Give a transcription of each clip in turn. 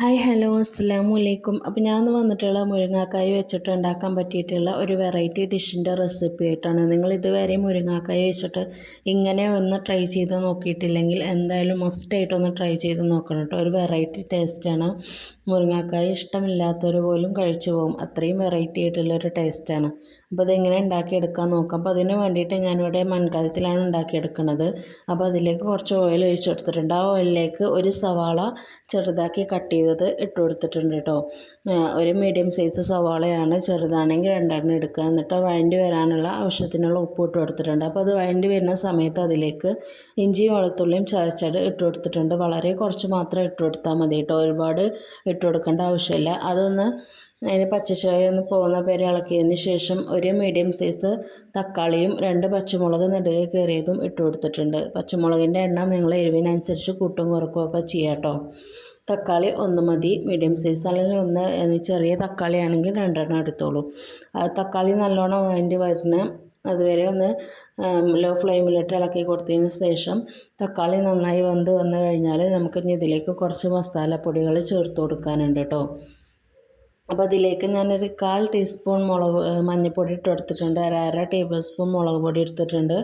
Hi hello അസ്സാം വലൈക്കും അപ്പോൾ ഞാൻ വന്നിട്ടുള്ള മുരിങ്ങാക്കായ വെച്ചിട്ട് ഉണ്ടാക്കാൻ പറ്റിയിട്ടുള്ള ഒരു വെറൈറ്റി ഡിഷിന്റെ റെസിപ്പി ആയിട്ടാണ്. നിങ്ങൾ ഇതുവരെ മുരിങ്ങാക്കായ വെച്ചിട്ട് ഇങ്ങനെ ഒന്ന് ട്രൈ ചെയ്ത് നോക്കിയിട്ടില്ലെങ്കിൽ എന്തായാലും മസ്റ്റായിട്ടൊന്ന് ട്രൈ ചെയ്ത് നോക്കണം കേട്ടോ ഒരു വെറൈറ്റി ടേസ്റ്റാണ് മുരിങ്ങാക്കായ ഇഷ്ടമില്ലാത്തവർ പോലും കഴിച്ചു പോകും അത്രയും വെറൈറ്റി ആയിട്ടുള്ള ഒരു ടേസ്റ്റാണ് അപ്പോൾ അതെങ്ങനെ ഉണ്ടാക്കിയെടുക്കാൻ നോക്കാം. അപ്പോൾ അതിന് വേണ്ടിയിട്ട് ഞാനിവിടെ മൺകാലത്തിലാണ് ഉണ്ടാക്കിയെടുക്കുന്നത്. അപ്പോൾ അതിലേക്ക് കുറച്ച് ഓയിൽ ഒഴിച്ച് കൊടുത്തിട്ടുണ്ട്. ആ ഓയിലിലേക്ക് ഒരു സവാള ചെറുതാക്കി കട്ട് ചെയ്തത് ഇട്ട് കൊടുത്തിട്ടുണ്ട് കേട്ടോ. ഒരു മീഡിയം സൈസ് സവാളയാണ് ചെറുതാണെങ്കിൽ രണ്ടെണ്ണം എടുക്കുക. എന്നിട്ട് വഴണ്ടി വരാനുള്ള ആവശ്യത്തിനുള്ള ഉപ്പ് ഇട്ട് കൊടുത്തിട്ടുണ്ട്. അപ്പോൾ അത് വഴണ്ടി വരുന്ന സമയത്ത് അതിലേക്ക് ഇഞ്ചിയും വെളുത്തുള്ളിയും ചതച്ചത് ഇട്ട് കൊടുത്തിട്ടുണ്ട്. വളരെ കുറച്ച് മാത്രം ഇട്ട് കൊടുത്താൽ മതി കേട്ടോ. ഒരുപാട് ഇട്ട് കൊടുക്കേണ്ട ആവശ്യമില്ല. അതൊന്ന് അതിന് പച്ചച്ചോയ ഒന്ന് പോകുന്ന പേരെ ഇളക്കിയതിന് ശേഷം ഒരു മീഡിയം സൈസ് തക്കാളിയും രണ്ട് പച്ചമുളക് നെടുകെ കയറിയതും ഇട്ട് കൊടുത്തിട്ടുണ്ട്. പച്ചമുളകിന്റെ എണ്ണം നിങ്ങൾ എരിവിനനുസരിച്ച് കൂട്ടും കുറക്കുകയൊക്കെ ചെയ്യാം കേട്ടോ. തക്കാളി ഒന്ന് മതി. മീഡിയം സൈസ് അല്ലെങ്കിൽ ഒന്ന് ചെറിയ തക്കാളി ആണെങ്കിൽ രണ്ടെണ്ണം എടുത്തോളൂ. തക്കാളി നല്ലോണം വേണ്ടി വരുന്ന അതുവരെ ഒന്ന് ലോ ഫ്ലെയിമിലിട്ട് ഇളക്കി കൊടുത്തതിന് ശേഷം തക്കാളി നന്നായി വെന്ത് വന്നു കഴിഞ്ഞാൽ നമുക്ക് ഇതിലേക്ക് കുറച്ച് മസാലപ്പൊടികൾ ചേർത്ത് കൊടുക്കാനുണ്ട് കേട്ടോ അപ്പോൾ അതിലേക്ക് ഞാനൊരു കാൽ ടീസ്പൂൺ മുളക് മഞ്ഞൾപ്പൊടി ഇട്ട് എടുത്തിട്ടുണ്ട് അര അര ടേബിൾ സ്പൂൺ മുളക് പൊടി എടുത്തിട്ടുണ്ട്.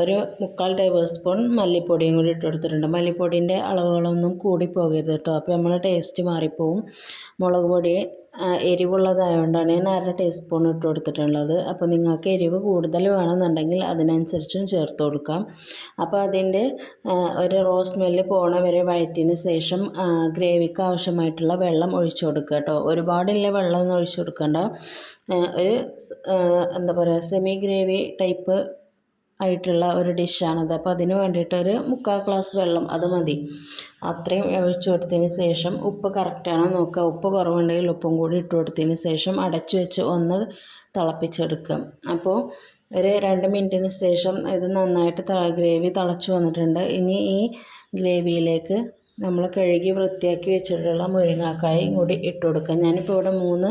ഒരു മുക്കാൽ ടേബിൾ സ്പൂൺ മല്ലിപ്പൊടിയും കൂടി ഇട്ട് കൊടുത്തിട്ടുണ്ട്. മല്ലിപ്പൊടിന്റെ അളവുകളൊന്നും കൂടി പോകരുത് കേട്ടോ. അപ്പോൾ നമ്മൾ ടേസ്റ്റ് മാറിപ്പോവും. മുളക് പൊടി എരിവുള്ളതായതുകൊണ്ടാണ് ഞാൻ അര ടീസ്പൂൺ ഇട്ട് കൊടുത്തിട്ടുള്ളത്. അപ്പോൾ നിങ്ങൾക്ക് എരിവ് കൂടുതൽ വേണമെന്നുണ്ടെങ്കിൽ അതിനനുസരിച്ചും ചേർത്ത് കൊടുക്കാം. അപ്പോൾ അതിന്റെ ഒരു റോസ് സ്മെല്ല് പോണ വരെ വയറ്റിന് ശേഷം ഗ്രേവിക്ക് ആവശ്യമായിട്ടുള്ള വെള്ളം ഒഴിച്ചു കൊടുക്കുക കേട്ടോ. ഒരുപാടില്ല വെള്ളമൊന്നും ഒഴിച്ചു കൊടുക്കേണ്ട. ഒരു എന്താ പറയുക സെമി ഗ്രേവി ടൈപ്പ് ആയിട്ടുള്ള ഒരു ഡിഷാണത്. അപ്പോൾ അതിന് വേണ്ടിയിട്ടൊരു മുക്കാൽ ഗ്ലാസ് വെള്ളം അത് മതി. അത്രയും ഒഴിച്ചു കൊടുത്തതിന് ശേഷം ഉപ്പ് കറക്റ്റാണോ നോക്കുക. ഉപ്പ് കുറവുണ്ടെങ്കിൽ ഉപ്പും കൂടി ഇട്ട് കൊടുത്തതിന് ശേഷം അടച്ചു വെച്ച് ഒന്ന് തിളപ്പിച്ചെടുക്കുക. അപ്പോൾ ഒരു രണ്ട് മിനിറ്റിന് ശേഷം ഇത് നന്നായിട്ട് ഗ്രേവി തിളച്ച് വന്നിട്ടുണ്ട്. ഇനി ഈ ഗ്രേവിയിലേക്ക് നമ്മൾ കഴുകി വൃത്തിയാക്കി വെച്ചിട്ടുള്ള മുരിങ്ങാക്കായും കൂടി ഇട്ട് കൊടുക്കുക. ഞാനിപ്പോൾ ഇവിടെ മൂന്ന്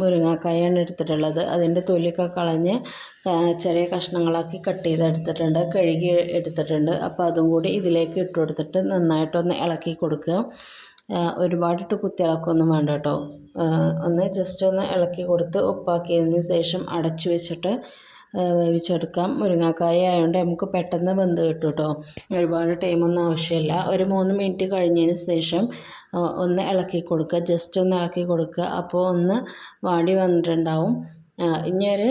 മുരിങ്ങാക്കായാണ് എടുത്തിട്ടുള്ളത്. അതിന്റെ തൊലിയൊക്കെ കളഞ്ഞ് ചെറിയ കഷ്ണങ്ങളാക്കി കട്ട് ചെയ്തെടുത്തിട്ടുണ്ട് കഴുകി എടുത്തിട്ടുണ്ട്. അപ്പോൾ അതും കൂടി ഇതിലേക്ക് ഇട്ട് കൊടുത്തിട്ട് നന്നായിട്ടൊന്ന് ഇളക്കി കൊടുക്കുക. ഒരുപാടിട്ട് കുത്തി ഇളക്കൊന്നും വേണ്ട കേട്ടോ. ഒന്ന് ജസ്റ്റ് ഒന്ന് ഇളക്കി കൊടുത്ത് ഉപ്പാക്കിയതിന് ശേഷം അടച്ചു വെച്ചിട്ട് വേവിച്ചെടുക്കാം. മുരിങ്ങാക്കായ ആയതുകൊണ്ട് നമുക്ക് പെട്ടെന്ന് വെന്ത് കിട്ടും കേട്ടോ ഒരുപാട് ടൈമൊന്നും ആവശ്യമില്ല ഒരു മൂന്ന് മിനിറ്റ് കഴിഞ്ഞതിന് ശേഷം ഒന്ന് ഇളക്കി കൊടുക്കുക. ജസ്റ്റ് ഒന്ന് ഇളക്കി കൊടുക്കുക. അപ്പോൾ ഒന്ന് വാടി വന്നിട്ടുണ്ടാവും. ഇനി ഒരു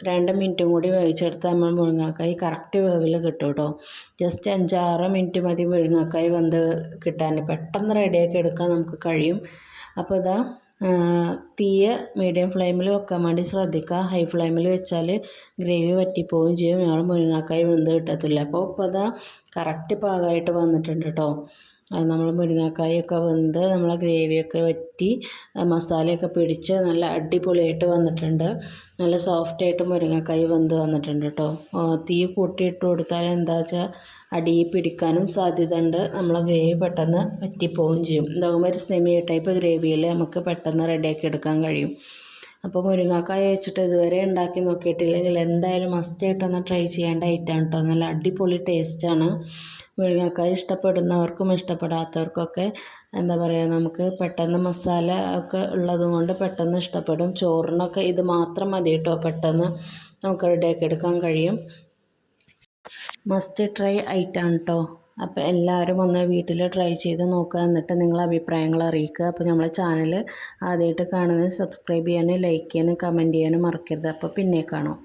രണ്ട് മിനിറ്റും കൂടി വേവിച്ചെടുത്താൽ നമ്മൾ മുരിങ്ങാക്കായി കറക്റ്റ് വേവിൽ കിട്ടും കേട്ടോ ജസ്റ്റ് അഞ്ചാറ് മിനിറ്റ് മതി മുരിങ്ങാക്കായി വെന്ത് കിട്ടാൻ പെട്ടെന്ന് റെഡിയാക്കി എടുക്കാൻ നമുക്ക് കഴിയും. അപ്പോൾ ഇതാ തീയ് മീഡിയം ഫ്ലെയിമിൽ വെക്കാൻ വേണ്ടി ശ്രദ്ധിക്കുക. ഹൈ ഫ്ലെയിമിൽ വെച്ചാൽ ഗ്രേവി വറ്റിപ്പോവുകയും ചെയ്യും. ഞങ്ങൾ മുരിങ്ങാക്കായി വെന്ത് കിട്ടത്തില്ല. അപ്പോൾ ഇപ്പോൾ അതാ കറക്റ്റ് പാകമായിട്ട് വന്നിട്ടുണ്ട് കേട്ടോ നമ്മൾ മുരിങ്ങാക്കായൊക്കെ വെന്ത് നമ്മൾ ഗ്രേവിയൊക്കെ വറ്റി മസാലയൊക്കെ പിടിച്ച് നല്ല അടിപൊളിയായിട്ട് വന്നിട്ടുണ്ട്. നല്ല സോഫ്റ്റായിട്ട് മുരിങ്ങക്കായ് വെന്ത് വന്നിട്ടുണ്ട് കേട്ടോ തീ കൂട്ടിയിട്ട് കൊടുത്താൽ എന്താ വെച്ചാൽ അടി പിടിക്കാനും സാധ്യത ഉണ്ട് നമ്മളെ ഗ്രേവി പെട്ടെന്ന് വറ്റിപ്പോവുകയും ചെയ്യും. ഇതാകുമ്പോൾ ഒരു സെമി ടൈപ്പ് ഗ്രേവിയിൽ നമുക്ക് പെട്ടെന്ന് റെഡിയാക്കി എടുക്കാൻ കഴിയും. അപ്പോൾ മുരിങ്ങാക്കായ വെച്ചിട്ട് ഇതുവരെ ഉണ്ടാക്കി നോക്കിയിട്ടില്ലെങ്കിൽ എന്തായാലും മസ്റ്റ് മസ്റ്റായിട്ടൊന്ന് ട്രൈ ചെയ്യേണ്ട ഐറ്റം കേട്ടോ നല്ല അടിപൊളി ടേസ്റ്റാണ് മുരിങ്ങക്കായ ഇഷ്ടപ്പെടുന്നവർക്കും ഇഷ്ടപ്പെടാത്തവർക്കൊക്കെ എന്താ പറയുക നമുക്ക് പെട്ടെന്ന് മസാല ഒക്കെ ഉള്ളത് കൊണ്ട് പെട്ടെന്ന് ഇഷ്ടപ്പെടും. ചോറിനൊക്കെ ഇത് മാത്രം മതി കേട്ടോ പെട്ടെന്ന് നമുക്ക് റെഡിയാക്കി എടുക്കാൻ കഴിയും. മസ്റ്റ് ട്രൈ ഐറ്റം കേട്ടോ അപ്പോൾ എല്ലാവരും ഒന്ന് വീട്ടിൽ ട്രൈ ചെയ്ത് നോക്കുക. എന്നിട്ട് നിങ്ങളെ അഭിപ്രായങ്ങൾ അറിയിക്കുക. അപ്പോൾ നമ്മളെ ചാനൽ ആദ്യമായിട്ട് കാണുന്നത് സബ്സ്ക്രൈബ് ചെയ്യാനും ലൈക്ക് ചെയ്യാനും കമന്റ് ചെയ്യാനും മറക്കരുത്. അപ്പോൾ പിന്നെ കാണാം.